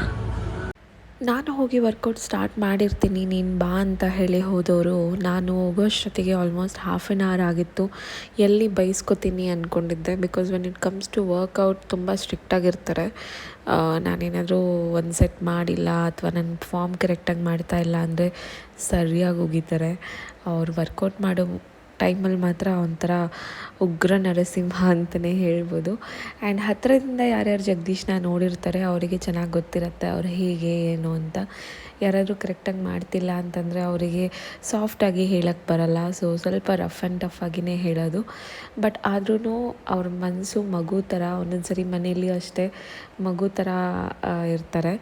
ನಾನು ಹೋಗಿ ವರ್ಕೌಟ್ ಸ್ಟಾರ್ಟ್ ಮಾಡಿರ್ತೀನಿ, ನೀನು ಬಾ ಅಂತ ಹೇಳಿ ಹೋದವರು ನಾನು ಹೋಗೋಷ್ಟೊತ್ತಿಗೆ ಆಲ್ಮೋಸ್ಟ್ ಹಾಫ್ ಆನ್ ಅವರ್ ಆಗಿತ್ತು. ಎಲ್ಲಿ ಬೈಸ್ಕೊತೀನಿ ಅಂದ್ಕೊಂಡಿದ್ದೆ because when it comes to workout ತುಂಬ ಸ್ಟ್ರಿಕ್ಟಾಗಿರ್ತಾರೆ ನಾನೇನಾದರೂ ಒಂದು ಸೆಟ್ ಮಾಡಿಲ್ಲ, ಅಥವಾ ನನ್ನ ಫಾರ್ಮ್ ಕರೆಕ್ಟಾಗಿ ಮಾಡ್ತಾ ಇಲ್ಲ ಅಂದರೆ ಸರಿಯಾಗಿ ಹೋಗಿದ್ದಾರೆ ಅವ್ರು ವರ್ಕೌಟ್ ಮಾಡೋ ಟೈಮಲ್ಲಿ ಮಾತ್ರ ಒಂಥರ ಉಗ್ರ ನರಸಿಂಹ ಅಂತಲೇ ಹೇಳ್ಬೋದು. ಆ್ಯಂಡ್ ಹತ್ತಿರದಿಂದ ಯಾರ್ಯಾರು ಜಗದೀಶ್ನ ನೋಡಿರ್ತಾರೆ, ಅವರಿಗೆ ಚೆನ್ನಾಗಿ ಗೊತ್ತಿರುತ್ತೆ ಅವ್ರು ಹೇಗೆ, ಏನು ಅಂತ. ಯಾರಾದರೂ ಕರೆಕ್ಟಾಗಿ ಮಾಡ್ತಿಲ್ಲ ಅಂತಂದರೆ ಅವರಿಗೆ ಸಾಫ್ಟಾಗಿ ಹೇಳಕ್ಕೆ ಬರಲ್ಲ. ಸೊ ಸ್ವಲ್ಪ ರಫ್ ಆ್ಯಂಡ್ ಟಫ್ ಆಗಿಯೇ ಹೇಳೋದು. ಬಟ್ ಆದ್ರೂ ಅವ್ರ ಮನಸ್ಸು ಮಗು ಥರ ಒಂದೊಂದು ಸರಿ ಮನೆಯಲ್ಲಿ ಅಷ್ಟೇ ಮಗು ಥರ ಇರ್ತಾರೆ.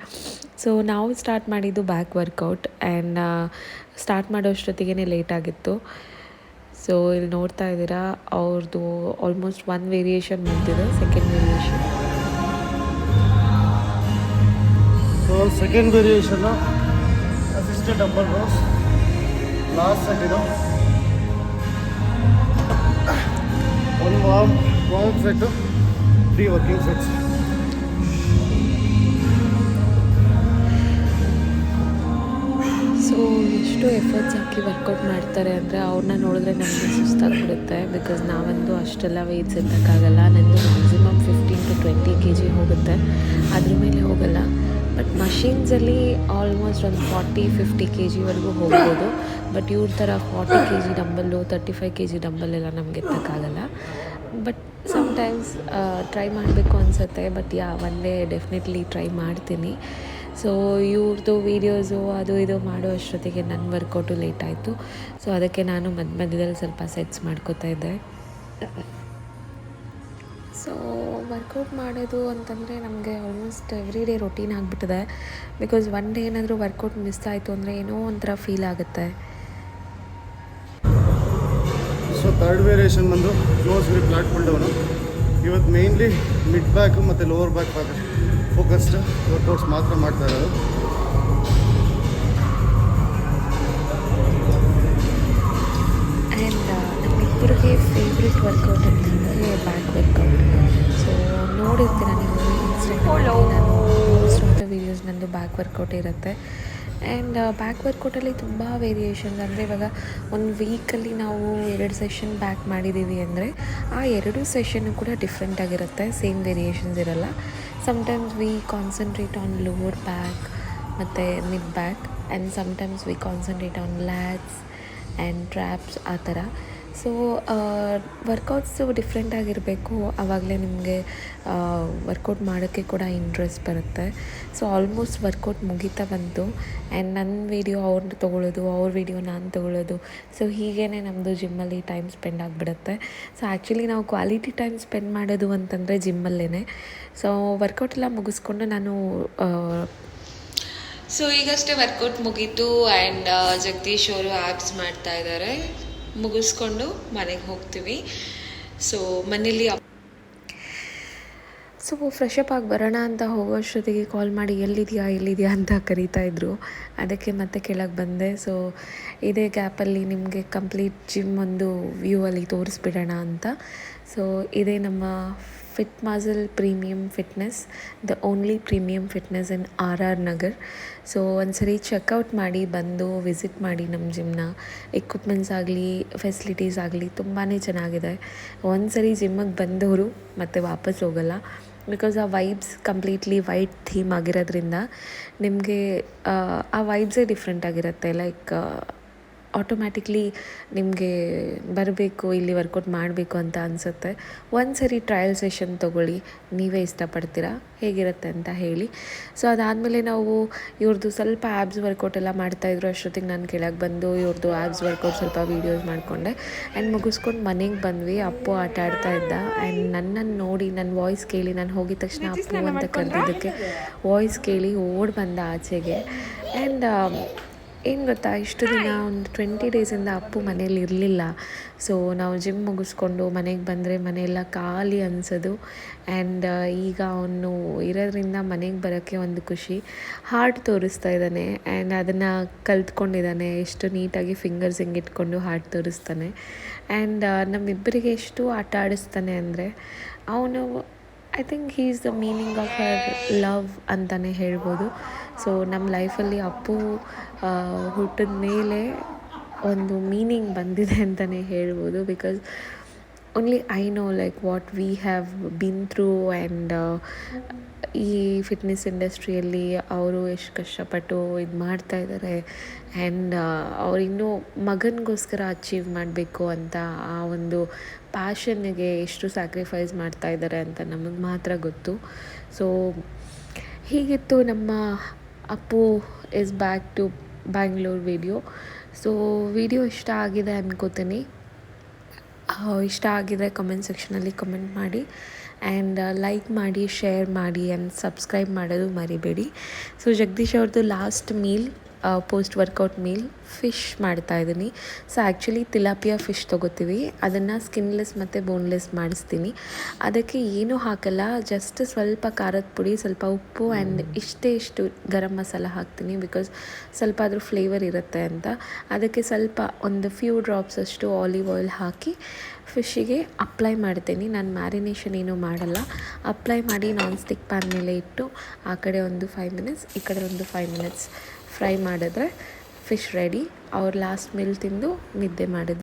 ಸೊ ನಾವು ಸ್ಟಾರ್ಟ್ ಮಾಡಿದ್ದು ಬ್ಯಾಕ್ ವರ್ಕೌಟ್ ಆ್ಯಂಡ್ ಸ್ಟಾರ್ಟ್ ಮಾಡೋಷ್ಟೊತ್ತಿಗೆ ಲೇಟ್ ಆಗಿತ್ತು. ಸೊ ಇಲ್ಲಿ ನೋಡ್ತಾ ಇದ್ದೀರಾ ಅವ್ರದ್ದು ಆಲ್ಮೋಸ್ಟ್ ಒನ್ ವೇರಿಯೇಷನ್ ಬಂದಿದೆ second variation second variation assisted double rows last set ಇದು. ಒಂದು warm warm set three working sets so ಎಷ್ಟು ಎಫರ್ಟ್ಸ್ ಹಾಕಿ ವರ್ಕೌಟ್ ಮಾಡ್ತಾರೆ ಅಂದರೆ ಅವ್ರನ್ನ ನೋಡಿದ್ರೆ ನಮಗೆ ಸುಸ್ತಾಗ್ಬಿಡುತ್ತೆ ಬಿಕಾಸ್ ನಾವಂತೂ ಅಷ್ಟೆಲ್ಲ ವೆಯ್ಟ್ಸ್ ಎತ್ತಕ್ಕಾಗಲ್ಲ ನಂದು maximum fifteen to twenty K G ಹೋಗುತ್ತೆ. ಅದ್ರ ಮೇಲೆ ಹೋಗಲ್ಲ. ಬಟ್ ಮಷೀನ್ಸಲ್ಲಿ ಆಲ್ಮೋಸ್ಟ್ ಒಂದು ಫಾರ್ಟಿ ಫಿಫ್ಟಿ ಕೆ ಜಿವರೆಗೂ ಹೋಗ್ಬೋದು. ಬಟ್ ಇವ್ರ ಥರ forty K G dumbbell thirty five K G ಡಂಬಲ್ಲೆಲ್ಲ ನಮ್ಗೆ ಎತ್ತಕ್ಕಾಗಲ್ಲ. ಬಟ್ ಸಮ್ಟೈಮ್ಸ್ ಟ್ರೈ ಮಾಡಬೇಕು ಅನಿಸುತ್ತೆ. ಬಟ್ ಯಾ ಒಂದೇ ಡೆಫಿನೆಟ್ಲಿ ಟ್ರೈ ಮಾಡ್ತೀನಿ. ಸೊ ಇವ್ರದ್ದು ವೀಡಿಯೋಸು ಅದು ಇದು ಮಾಡೋ ಅಷ್ಟೊತ್ತಿಗೆ ನನ್ನ ವರ್ಕೌಟು ಲೇಟ್ ಆಯಿತು. ಸೊ ಅದಕ್ಕೆ ನಾನು ಮಧ್ಯ ಮಧ್ಯದಲ್ಲಿ ಸ್ವಲ್ಪ ಸೆಟ್ಸ್ ಮಾಡ್ಕೋತಾ ಇದ್ದೆ. ಸೊ ವರ್ಕೌಟ್ ಮಾಡೋದು ಅಂತಂದರೆ ನಮಗೆ ಆಲ್ಮೋಸ್ಟ್ ಎವ್ರಿ ಡೇ ರೊಟೀನ್ ಆಗಿಬಿಟ್ಟಿದೆ. ಬಿಕಾಸ್ ಒನ್ ಡೇ ಏನಾದರೂ ವರ್ಕೌಟ್ ಮಿಸ್ ಆಯಿತು ಅಂದರೆ ಏನೋ ಒಂಥರ ಫೀಲ್ ಆಗುತ್ತೆ. ಸೊ ತರ್ಡ್ ವೇರಿಯೇಷನ್ ಬಂದು close grip platform pull down ಇವತ್ತು ಮೇಯ್ನ್ಲಿ ಮಿಡ್ ಬ್ಯಾಕ್ ಮತ್ತು lower back back focused workouts ಮಾತ್ರ ಮಾಡ್ತಾ ಇರೋದು. ಆ್ಯಂಡ್ ನಮ್ಮಿಬ್ಬರಿಗೆ ಫೇವ್ರೆಟ್ ವರ್ಕೌಟ್ ಅಂತಂದರೆ ಬ್ಯಾಕ್ ವರ್ಕೌಟ್ ಸೊ ನೋಡಿರ್ತೀರ ನೀವು ಇನ್ಸ್ಟಾಗ್ರಾಮಲ್ಲಿ ನಾನು most of the videos back workout ಇರುತ್ತೆ. ಆ್ಯಂಡ್ ಬ್ಯಾಕ್ ವರ್ಕೌಟಲ್ಲಿ ತುಂಬ ವೇರಿಯೇಷನ್ಸ್ ಅಂದರೆ ಇವಾಗ ಒಂದು ವೀಕಲ್ಲಿ ನಾವು ಎರಡು ಸೆಷನ್ ಬ್ಯಾಕ್ ಮಾಡಿದ್ದೀವಿ ಅಂದರೆ ಆ ಎರಡು ಸೆಷನ್ನು ಕೂಡ ಡಿಫ್ರೆಂಟ್ ಆಗಿರುತ್ತೆ. ಸೇಮ್ ವೇರಿಯೇಷನ್ಸ್ ಇರಲ್ಲ. Sometimes we concentrate on lower back ಮತ್ತು mid back and sometimes we concentrate on legs and traps ಆ ಥರ. ಸೊ ವರ್ಕೌಟ್ಸು ಡಿಫ್ರೆಂಟ್ ಆಗಿರಬೇಕು. ಆವಾಗಲೇ ನಿಮಗೆ ವರ್ಕೌಟ್ ಮಾಡೋಕ್ಕೆ ಕೂಡ ಇಂಟ್ರೆಸ್ಟ್ ಬರುತ್ತೆ. ಸೊ ಆಲ್ಮೋಸ್ಟ್ ವರ್ಕೌಟ್ ಮುಗೀತಾ ಬಂತು. ಆ್ಯಂಡ್ ನನ್ನ ವೀಡಿಯೋ ಅವ್ರನ್ನ ತೊಗೊಳ್ಳೋದು ಅವ್ರ ವೀಡಿಯೋ ನಾನು ತೊಗೊಳ್ಳೋದು ಸೊ ಹೀಗೇ ನಮ್ಮದು ಜಿಮ್ಮಲ್ಲಿ ಟೈಮ್ ಸ್ಪೆಂಡ್ ಆಗಿಬಿಡುತ್ತೆ. ಸೊ ಆ್ಯಕ್ಚುಲಿ ನಾವು ಕ್ವಾಲಿಟಿ ಟೈಮ್ ಸ್ಪೆಂಡ್ ಮಾಡೋದು ಅಂತಂದರೆ ಜಿಮ್ಮಲ್ಲೇ ಸೊ ವರ್ಕೌಟ್ ಎಲ್ಲ ಮುಗಿಸ್ಕೊಂಡು ನಾನು ಸೊ ಈಗಷ್ಟೇ ವರ್ಕೌಟ್ ಮುಗೀತು. ಆ್ಯಂಡ್ ಜಗದೀಶ್ ಅವರು ಆ್ಯಪ್ಸ್ ಮಾಡ್ತಾ ಇದ್ದಾರೆ. ಮುಗಿಸ್ಕೊಂಡು ಮನೆಗೆ ಹೋಗ್ತೀವಿ. ಸೊ ಮನೇಲಿ ಸೊ ಫ್ರೆಶ್ ಅಪ್ ಆಗಿ ಬರೋಣ ಅಂತ ಹೋಗೋ ಅಷ್ಟೊತ್ತಿಗೆ ಕಾಲ್ ಮಾಡಿ ಎಲ್ಲಿದೆಯಾ ಎಲ್ಲಿದೆಯಾ ಅಂತ ಕರೀತಾ ಇದ್ರು. ಅದಕ್ಕೆ ಮತ್ತೆ ಕೆಳಗೆ ಬಂದೆ. ಸೊ ಇದೇ ಗ್ಯಾಪಲ್ಲಿ ನಿಮಗೆ ಕಂಪ್ಲೀಟ್ ಜಿಮ್ ಒಂದು ವ್ಯೂ ಅಲ್ಲಿ ತೋರಿಸ್ಬಿಡೋಣ ಅಂತ. ಸೊ ಇದೇ ನಮ್ಮ Fit Muscle premium fitness the only premium fitness in R R Nagar so ಒಂದ್ಸರಿ ಚೆಕ್ಔಟ್ ಮಾಡಿ ಬಂದು ವಿಸಿಟ್ ಮಾಡಿ ನಮ್ಮ ಜಿಮ್ನ ಎಕ್ವಿಪ್ಮೆಂಟ್ಸ್ ಆಗಲಿ ಫೆಸಿಲಿಟೀಸ್ ಆಗಲಿ ತುಂಬಾ ಚೆನ್ನಾಗಿದೆ. ಒಂದ್ಸರಿ ಜಿಮ್ಮಿಗೆ ಬಂದವರು ಮತ್ತೆ ವಾಪಸ್ ಹೋಗಲ್ಲ. ಬಿಕಾಸ್ ಆ ವೈಬ್ಸ್ ಕಂಪ್ಲೀಟ್ಲಿ ವೈಟ್ ಥೀಮ್ ಆಗಿರೋದ್ರಿಂದ ನಿಮಗೆ, ಆ ವೈಬ್ಸೇ ಡಿಫ್ರೆಂಟ್ ಆಗಿರುತ್ತೆ. ಲೈಕ್ ಆಟೋಮ್ಯಾಟಿಕ್ಲಿ ನಿಮಗೆ ಬರಬೇಕು, ಇಲ್ಲಿ ವರ್ಕೌಟ್ ಮಾಡಬೇಕು ಅಂತ ಅನಿಸುತ್ತೆ. ಒಂದು ಸರಿ ಟ್ರಯಲ್ ಸೆಷನ್ ತೊಗೊಳ್ಳಿ, ನೀವೇ ಇಷ್ಟಪಡ್ತೀರಾ, ಹೇಗಿರುತ್ತೆ ಅಂತ ಹೇಳಿ. ಸೊ ಅದಾದಮೇಲೆ ನಾವು ಇವ್ರದ್ದು ಸ್ವಲ್ಪ ಆ್ಯಬ್ಸ್ ವರ್ಕೌಟ್ ಎಲ್ಲ ಮಾಡ್ತಾಯಿದ್ರು ಅಷ್ಟೊತ್ತಿಗೆ ನಾನು ಕೆಳಗೆ ಬಂದು ಇವ್ರದ್ದು ಆ್ಯಬ್ಸ್ ವರ್ಕೌಟ್ ಸ್ವಲ್ಪ ವೀಡಿಯೋಸ್ ಮಾಡಿಕೊಂಡೆ. ಆ್ಯಂಡ್ ಮುಗಿಸ್ಕೊಂಡು ಮನೆಗೆ ಬಂದ್ವಿ, ಅಪ್ಪು ಆಟ ಆಡ್ತಾ ಇದ್ದ. ಆ್ಯಂಡ್ ನನ್ನನ್ನು ನೋಡಿ ನನ್ನ ವಾಯ್ಸ್ ಕೇಳಿ, ನಾನು ಹೋಗಿದ ತಕ್ಷಣ ಅಪ್ಪು ಅಂತ ಕರೆದಿದ್ದಕ್ಕೆ ವಾಯ್ಸ್ ಕೇಳಿ ಓಡ್ ಬಂದ ಆಚೆಗೆ. ಆ್ಯಂಡ್ ಏನು ಗೊತ್ತಾ? ಇಷ್ಟು ದಿನ ಒಂದು ಟ್ವೆಂಟಿ ಡೇಸಿಂದ ಅಪ್ಪು ಮನೇಲಿ ಇರಲಿಲ್ಲ. ಸೊ ನಾವು ಜಿಮ್ ಮುಗಿಸ್ಕೊಂಡು ಮನೆಗೆ ಬಂದರೆ ಮನೆಯೆಲ್ಲ ಖಾಲಿ ಅನಿಸೋದು. ಆ್ಯಂಡ್ ಈಗ ಅವನು ಇರೋದ್ರಿಂದ ಮನೆಗೆ ಬರೋಕ್ಕೆ ಒಂದು ಖುಷಿ. ಹಾರ್ಟ್ ತೋರಿಸ್ತಾ ಇದ್ದಾನೆ. ಆ್ಯಂಡ್ ಅದನ್ನು ಕಲ್ತ್ಕೊಂಡಿದ್ದಾನೆ. ಎಷ್ಟು ನೀಟಾಗಿ ಫಿಂಗರ್ಸ್ ಹಿಂಗೆ ಇಟ್ಕೊಂಡು ಹಾರ್ಟ್ ತೋರಿಸ್ತಾನೆ. ಆ್ಯಂಡ್ ನಮ್ಮಿಬ್ಬರಿಗೆ ಎಷ್ಟು ಆಟ ಆಡಿಸ್ತಾನೆ ಅಂದರೆ ಅವನು I think he is the meaning of her love ಅಂತಲೇ ಹೇಳ್ಬೋದು. ಸೊ ನಮ್ಮ ಲೈಫಲ್ಲಿ ಅಪ್ಪು ಹುಟ್ಟಿದ ಮೇಲೆ ಒಂದು ಮೀನಿಂಗ್ ಬಂದಿದೆ ಅಂತಲೇ ಹೇಳ್ಬೋದು. Because only I know like what we have been through and ಈ ಫಿಟ್ನೆಸ್ ಇಂಡಸ್ಟ್ರಿಯಲ್ಲಿ ಅವರು ಎಷ್ಟು ಕಷ್ಟಪಟ್ಟು ಇದು ಮಾಡ್ತಾ ಇದ್ದಾರೆ ಆ್ಯಂಡ್ ಅವರಿನ್ನೂ ಮಗನಿಗೋಸ್ಕರ ಅಚೀವ್ ಮಾಡಬೇಕು ಅಂತ ಆ ಒಂದು ಪ್ಯಾಷನ್ನಿಗೆ ಎಷ್ಟು ಸ್ಯಾಕ್ರಿಫೈಸ್ ಮಾಡ್ತಾ ಇದ್ದಾರೆ ಅಂತ ನಮಗೆ ಮಾತ್ರ ಗೊತ್ತು. ಸೊ ಹೀಗಿತ್ತು ನಮ್ಮ Appu is back to Bangalore video so video ಇಷ್ಟ ಆಗಿದೆ ಅನ್ಕೋತೀನಿ. ಇಷ್ಟ ಆಗಿದೆ ಕಮೆಂಟ್ ಸೆಕ್ಷನಲ್ಲಿ ಕಮೆಂಟ್ ಮಾಡಿ. ಆ್ಯಂಡ್ ಲೈಕ್ ಮಾಡಿ ಶೇರ್ ಮಾಡಿ ಆ್ಯಂಡ್ ಸಬ್ಸ್ಕ್ರೈಬ್ ಮಾಡೋದು ಮರಿಬೇಡಿ. ಸೊ ಜಗದೀಶ್ ಅವ್ರದ್ದು last meal post workout meal fish ಮಾಡ್ತಾ ಇದ್ದೀನಿ ಸೊ ಆ್ಯಕ್ಚುಲಿ ತಿಲಾಪಿಯಾ ಫಿಶ್ ತೊಗೋತೀವಿ. ಅದನ್ನು ಸ್ಕಿನ್ಲೆಸ್ ಮತ್ತು ಬೋನ್ಲೆಸ್ ಮಾಡಿಸ್ತೀನಿ. ಅದಕ್ಕೆ ಏನೂ ಹಾಕಲ್ಲ ಜಸ್ಟ್ ಸ್ವಲ್ಪ ಖಾರದ ಪುಡಿ ಸ್ವಲ್ಪ ಉಪ್ಪು ಆ್ಯಂಡ್ ಇಷ್ಟೇ ಇಷ್ಟು ಗರಂ ಮಸಾಲ ಹಾಕ್ತೀನಿ ಬಿಕಾಸ್ ಸ್ವಲ್ಪ ಅದ್ರ ಫ್ಲೇವರ್ ಇರುತ್ತೆ ಅಂತ. ಅದಕ್ಕೆ ಸ್ವಲ್ಪ ಒಂದು ಫ್ಯೂ ಡ್ರಾಪ್ಸ್ ಅಷ್ಟು ಆಲಿವ್ ಆಯಿಲ್ ಹಾಕಿ ಫಿಶ್ಶಿಗೆ ಅಪ್ಲೈ ಮಾಡ್ತೀನಿ. ನಾನು ಮ್ಯಾರಿನೇಷನ್ ಏನೂ ಮಾಡಲ್ಲ. ಅಪ್ಲೈ ಮಾಡಿ ನಾನ್ ಸ್ಟಿಕ್ ಪ್ಯಾನ್ ಮೇಲೆ ಇಟ್ಟು ಆ ಕಡೆ ಒಂದು ಫೈವ್ ಮಿನಿಟ್ಸ್ ಈ ಕಡೆ ಒಂದು ಫೈವ್ ಮಿನಿಟ್ಸ್ ಫ್ರೈ ಮಾಡಿದ್ರೆ ಫಿಶ್ ರೆಡಿ. ಅವ್ರು ಲಾಸ್ಟ್ ಮೀಲ್ ತಿಂದು ನಿದ್ದೆ ಮಾಡಿದ್ರು